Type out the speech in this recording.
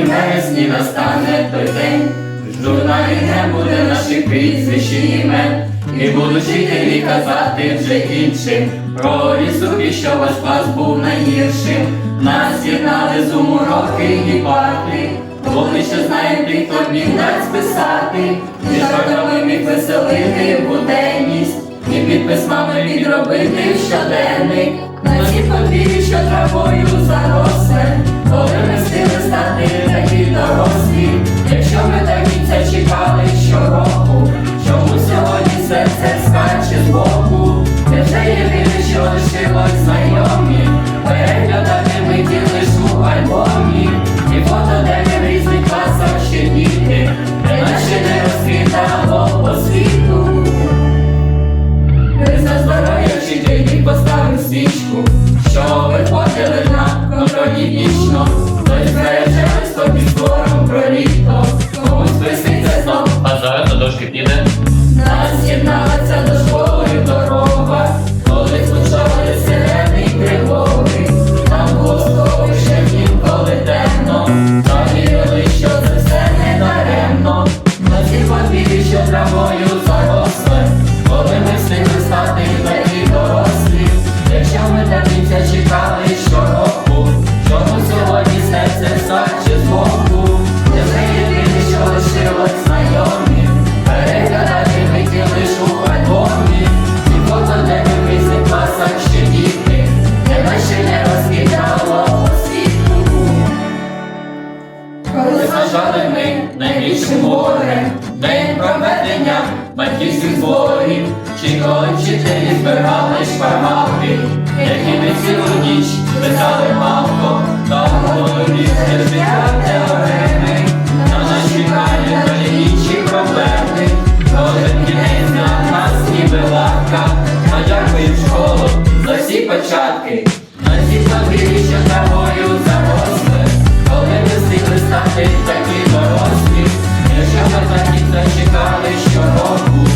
весні настане той день. В журналі не буде наших прізвищ і імен. І будуть вчителі казати вже іншим. Про собі, що ваш клас був найгіршим. Нас єднали з уроки і парти. Бо ми ще знаємо тих, хто міг нас списати. І жартами міг веселити буденність. І підпис мами підробити в щоденник. На ці подвір'ї, що травою заросле. Горем, день проведення батьківських зборів, чи коли вчителі збирали шпаргалки, які ми цілу ніч писали мавко, та говорили життя теореми, на нас чекає долі інші проблеми, кожен кінець на нас ніби лавка, а дякую школу за всі початки, на ці подвір'ї, що травою заросли, коли ми встигли стати якщо ми за кінця чекали щороку,